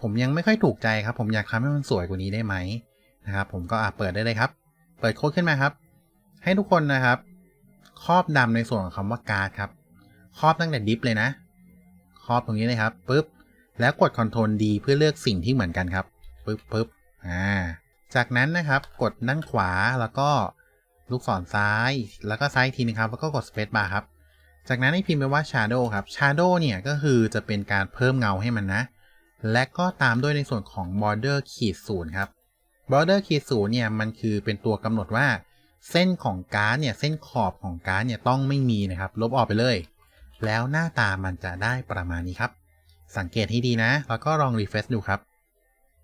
ผมยังไม่ค่อยถูกใจครับ ผมอยากทำให้มันสวยกว่านี้ได้ไหมนะครับ ผมก็อะเปิดได้เลยครับ เปิดโค้ดขึ้นมาครับ ให้ทุกคนนะครับ ครอบดำในส่วนของคำว่าการ์ดครับ ครอบตั้งแต่ดิฟเลยนะ ครอบตรงนี้เลยครับปุ๊บแล้วกด Ctrl D เพื่อเลือกสิ่งที่เหมือนกันครับปึ๊บปึ๊บอ่าจากนั้นนะครับ กดด้านขวาแล้วก็ลูกศรซ้าย แล้วก็ซ้ายอีกทีนึงครับ แล้วก็กด Space Bar ครับ จากนั้นให้พิมพ์ไปว่า Shadow ครับ Shadow เนี่ยก็คือจะเป็นการเพิ่มเงาให้มันนะ และก็ตามด้วยในส่วนของ Border ขีดศูนย์ครับ Border ขีดศูนย์เนี่ยมันคือเป็นตัวกำหนดว่า เส้นของการ์ดเนี่ยเส้นขอบของการ์ดเนี่ยต้องไม่มีนะครับ ลบออกไปเลย แล้วหน้าตามันจะได้ประมาณนี้ครับ สังเกตให้ดีนะ แล้วก็ลองรีเฟรชดูครับ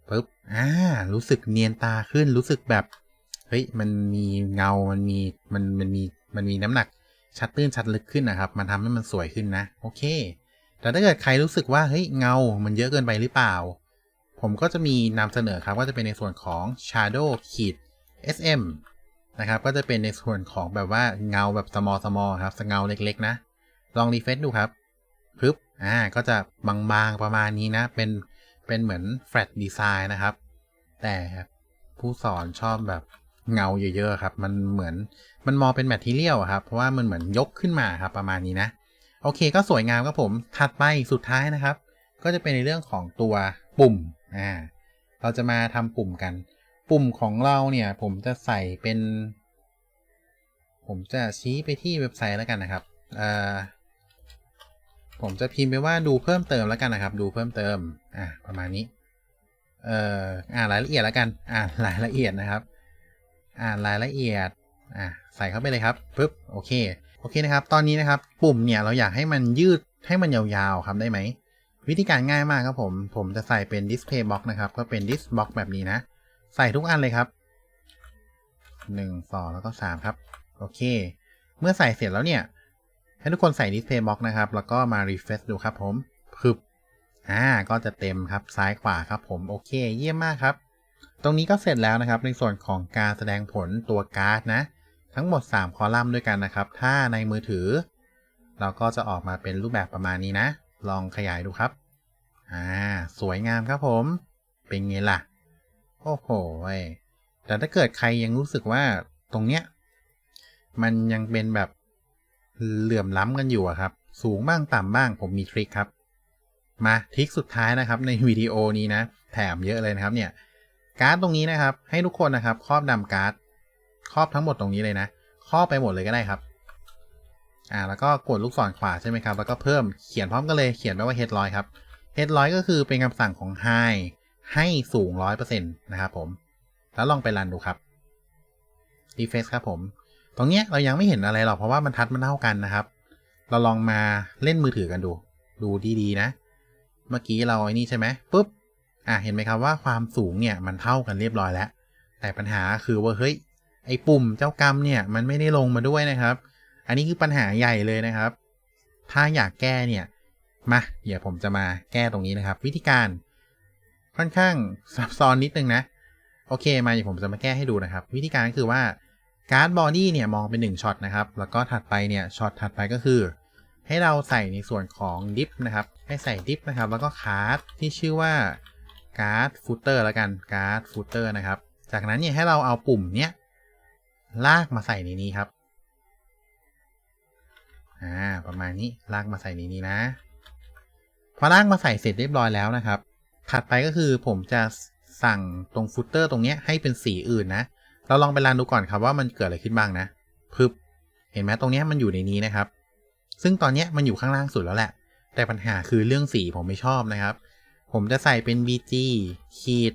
ปึ๊บอ่ารู้สึกเนียนตาขึ้นรู้สึกแบบเฮ้ยมันมีเงา มันมีมันมันมีมันมีน้ำหนักชัดตื้นชัดลึกขึ้นนะครับ มันทำให้มันสวยขึ้นนะ โอเค แต่ถ้าเกิดใครรู้สึกว่าเฮ้ยเงา มันเยอะเกินไปหรือเปล่า ผมก็จะมีนำเสนอครับว่าจะเป็นในส่วนของ shadow ขีด sm นะครับ ก็จะเป็นในส่วนของแบบว่าเงาแบบ small small ครับเงาเล็กๆ นะ ลองรีเฟรชดูครับปึ๊บอ่าก็จะบางๆประมาณนี้นะ เป็นเป็นเหมือน flat design นะครับ แต่ผู้สอนชอบแบบเงาเยอะๆครับ มันเหมือนมันมองเป็นแมทเทียลครับ เพราะว่ามันเหมือนยกขึ้นมาครับประมาณนี้นะ โอเคก็สวยงามครับผม ถัดไปสุดท้ายนะครับ ก็จะเป็นในเรื่องของตัวปุ่มอ่าเราจะมาทำปุ่มกัน ปุ่มของเราเนี่ย ผมจะใส่เป็น ผมจะชี้ไปที่เว็บไซต์แล้วกันนะครับอ่าผมจะพิมพ์ไปว่าดูเพิ่มเติมแล้วกันนะครับ ดูเพิ่มเติมอ่าประมาณนี้เอ่ออ่านรายละเอียดแล้วกัน อ่านรายละเอียดนะครับ อ่านรายละเอียดอ่าใส่เข้าไปเลยครับปึ๊บโอเค โอเคนะครับ ตอนนี้นะครับปุ่มเนี่ยเราอยากให้มันยืดให้มันยาวๆครับได้ไหม วิธีการง่ายมากครับผม ผมจะใส่เป็น display box นะครับ ก็เป็น dis box แบบนี้นะ ใส่ทุกอันเลยครับ 1 2 แล้วก็ 3 ครับ โอเค เมื่อใส่เสร็จแล้วเนี่ย ให้ทุกคนใส่ display box นะครับ แล้วก็มา refresh ดูครับผมพึบอ่าก็จะเต็มครับซ้ายขวาครับผมโอเค เยี่ยมมากครับ ตรงนี้ก็เสร็จแล้วนะครับ ในส่วนของการแสดงผลตัวการ์ดนะ ทั้งหมด 3 คอลัมน์ด้วยกันนะครับ ถ้าในมือถือ เราก็จะออกมาเป็นรูปแบบประมาณนี้นะ ลองขยายดูครับ อ่า สวยงามครับผม เป็นไงล่ะ โอ้โห แต่ถ้าเกิดใครยังรู้สึกว่าตรงเนี้ย มันยังเป็นแบบเหลื่อมล้ำกันอยู่ครับ สูงบ้างต่ำบ้าง ผมมีทริคครับ มาทริคสุดท้ายนะครับ ในวิดีโอนี้นะ แถมเยอะเลยนะครับเนี่ย การ์ดตรงนี้นะครับ ให้ทุกคนนะครับ ครอบดำการ์ด ครอบทั้งหมดตรงนี้เลยนะ ครอบไปหมดเลยก็ได้ครับ อ่า แล้วก็กดลูกศรขวาใช่ไหมครับ แล้วก็เพิ่มเขียนพร้อมกันเลย เขียนไว้ว่า head ร้อยครับ head ร้อยก็คือเป็นคำสั่งของ high ให้สูง 100%นะครับผม แล้วลองไปรันดูครับ refresh ครับผม ตรงเนี้ยเรายังไม่เห็นอะไรหรอก เพราะว่าบรรทัดมันเท่ากันนะครับ เราลองมาเล่นมือถือกันดู ดูดีๆนะ เมื่อกี้เราไอ้นี่ใช่ไหมปุ๊บ อะ เห็นไหมครับว่าความสูงเนี่ยมันเท่ากันเรียบร้อยแล้ว แต่ปัญหาคือว่าเฮ้ย ไอ้ปุ่มเจ้ากรรมเนี่ยมันไม่ได้ลงมาด้วยนะครับ อันนี้คือปัญหาใหญ่เลยนะครับ ถ้าอยากแก้เนี่ยมาเดี๋ยวผมจะมาแก้ตรงนี้นะครับ วิธีการค่อนข้างซับซ้อนนิดนึงนะ โอเคมาเดี๋ยวผมจะมาแก้ให้ดูนะครับ วิธีการก็คือว่าการ์ดบอดี้เนี่ยมองเป็น1ช็อตนะครับ แล้วก็ถัดไปเนี่ยช็อตถัดไปก็คือ ให้เราใส่ในส่วนของดิฟนะครับ ให้ใส่ดิฟนะครับ แล้วก็คาร์ดที่ชื่อว่าการ์ดฟูเตอร์แล้วกันการ์ดฟูเตอร์นะครับ จากนั้นเนี่ยให้เราเอาปุ่มเนี้ย ลากมาใส่ในนี้ครับ อ่า ประมาณนี้ ลากมาใส่ในนี้นะ พอลากมาใส่เสร็จเรียบร้อยแล้วนะครับ ถัดไปก็คือผมจะสั่งตรงฟุตเตอร์ตรงนี้ให้เป็นสีอื่นนะ เราลองไปรันดูก่อนครับว่ามันเกิดอะไรขึ้นบ้างนะพึบ เห็นไหมตรงนี้มันอยู่ในนี้นะครับ ซึ่งตอนนี้มันอยู่ข้างล่างสุดแล้วแหละ แต่ปัญหาคือเรื่องสีผมไม่ชอบนะครับ ผมจะใส่เป็น bg ขีด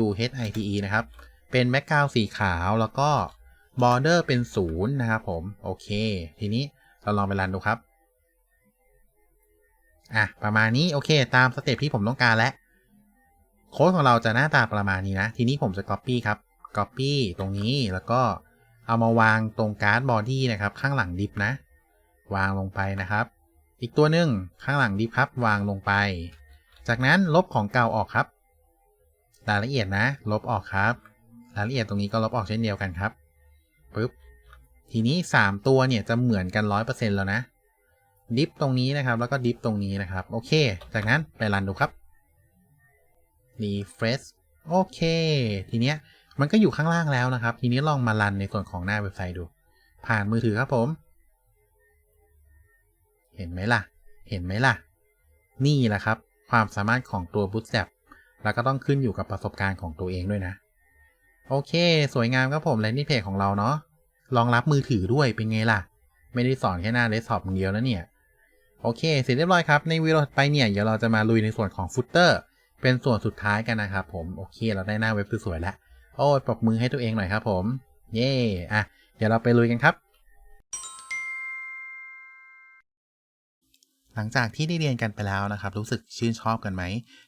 w h i t e นะครับ เป็นแบ็กกราวสีขาวแล้วก็ border เป็นศูนย์นะครับผม โอเค ทีนี้เราลองไปรันดูครับ อะ ประมาณนี้ โอเค ตามสเต็ปที่ผมต้องการแล้ว โค้ดของเราจะหน้าตาประมาณนี้นะ ทีนี้ผมจะ Copy ครับ Copy ตรงนี้แล้วก็เอามาวางตรงการ์ดบอดี้นะครับ ข้างหลังดิฟนะ วางลงไปนะครับ อีกตัวหนึ่งข้างหลังดิฟครับ วางลงไป จากนั้นลบของเก่าออกครับ รายละเอียดนะ ลบออกครับ รายละเอียดตรงนี้ก็ลบออกเช่นเดียวกันครับ ปึ๊บ ทีนี้ 3 ตัวเนี่ยจะเหมือนกัน 100%แล้วนะ ดิฟตรงนี้นะครับ แล้วก็ดิฟตรงนี้นะครับ โอเค จากนั้นไปรันดูครับ refresh โอเค ทีเนี้ยมันก็อยู่ข้างล่างแล้วนะครับ ทีนี้ลองมารันในส่วนของหน้าเว็บไซต์ดู ผ่านมือถือครับผม เห็นไหมล่ะ เห็นไหมล่ะ นี่แหละครับ ความสามารถของตัว Bootstrap แล้วก็ต้องขึ้นอยู่กับประสบการณ์ของตัวเองด้วยนะ โอเค สวยงามครับผมและนี่เพจของเราเนาะรองรับมือถือด้วยเป็นไงล่ะ ไม่ได้สอนแค่หน้าเดสก์ท็อปอย่างเดียวแล้วเนี่ย โอเค เสร็จเรียบร้อยครับ ในวีดีโอถัดไปเนี่ย เดี๋ยวเราจะมาลุยในส่วนของฟุตเตอร์ เป็นส่วนสุดท้ายกันนะครับผม โอเค เราได้หน้าเว็บสวยๆแล้ว โอ้ยปรบมือให้ตัวเองหน่อยครับผม เย่อะเดี๋ยวเราไปลุยกันครับ ลังจากที่ได้เรียนกันไปแล้วนะครับ รู้สึกชื่นชอบกันไหม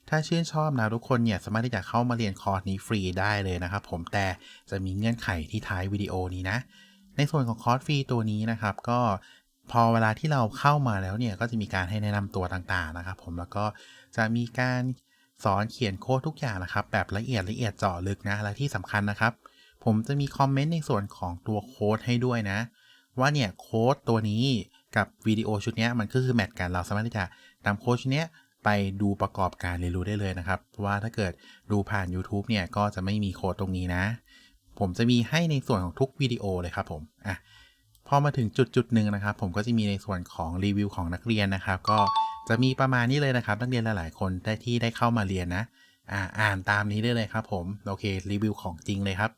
ถ้าชื่นชอบนะทุกคนเนี่ยสามารถที่จะเข้ามาเรียนคอร์สนี้ฟรีได้เลยนะครับผมแต่จะมีเงื่อนไขที่ท้ายวิดีโอนี้นะ ในส่วนของคอร์สฟรีตัวนี้นะครับก็พอเวลาที่เราเข้ามาแล้วเนี่ยก็จะมีการให้แนะนำตัวต่างๆนะครับ ผมแล้วก็จะมีการสอนเขียนโค้ดทุกอย่างนะครับ แบบละเอียดละเอียดเจาะลึกนะและที่สำคัญนะครับ ผมจะมีคอมเมนต์ในส่วนของตัวโค้ดให้ด้วยนะ ว่าเนี่ยโค้ดตัวนี้ กับวิดีโอชุดนี้มันก็คือแมทกันเราสามารถที่จะนำโค้ชเนี้ยไปดูประกอบการเรียนรู้ได้เลยนะครับ เพราะว่าถ้าเกิดดูผ่าน YouTube เนี่ยก็จะไม่มีโค้ดตรงนี้นะ ผมจะมีให้ในส่วนของทุกวิดีโอเลยครับผมอะพอมาถึงจุดจุดหนึ่งนะครับ ผมก็จะมีในส่วนของรีวิวของนักเรียนนะครับ ก็จะมีประมาณนี้เลยนะครับ นักเรียนหลาย ๆ คนได้ที่ได้เข้ามาเรียนนะอ่าอ่านตามนี้ได้เลยครับผมโอเครีวิวของจริงเลยครับ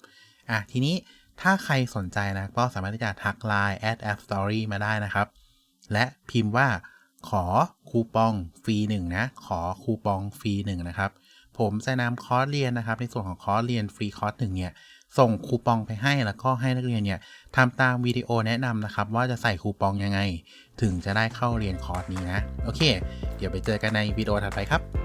อะทีนี้ถ้าใครสนใจนะก็สามารถที่จะทักไลน์ at app story มาได้นะครับ และพิมพ์ว่าขอคูปองฟรีหนึ่งนะ ขอคูปองฟรีหนึ่งนะครับ ผมจะนำคอร์สเรียนนะครับ ในส่วนของคอร์สเรียนฟรีคอร์สหนึ่งเนี่ย ส่งคูปองไปให้แล้วก็ให้นักเรียนเนี่ยทำตามวิดีโอแนะนำนะครับ ว่าจะใส่คูปองยังไง ถึงจะได้เข้าเรียนคอร์สนี้นะ โอเค เดี๋ยวไปเจอกันในวิดีโอถัดไปครับ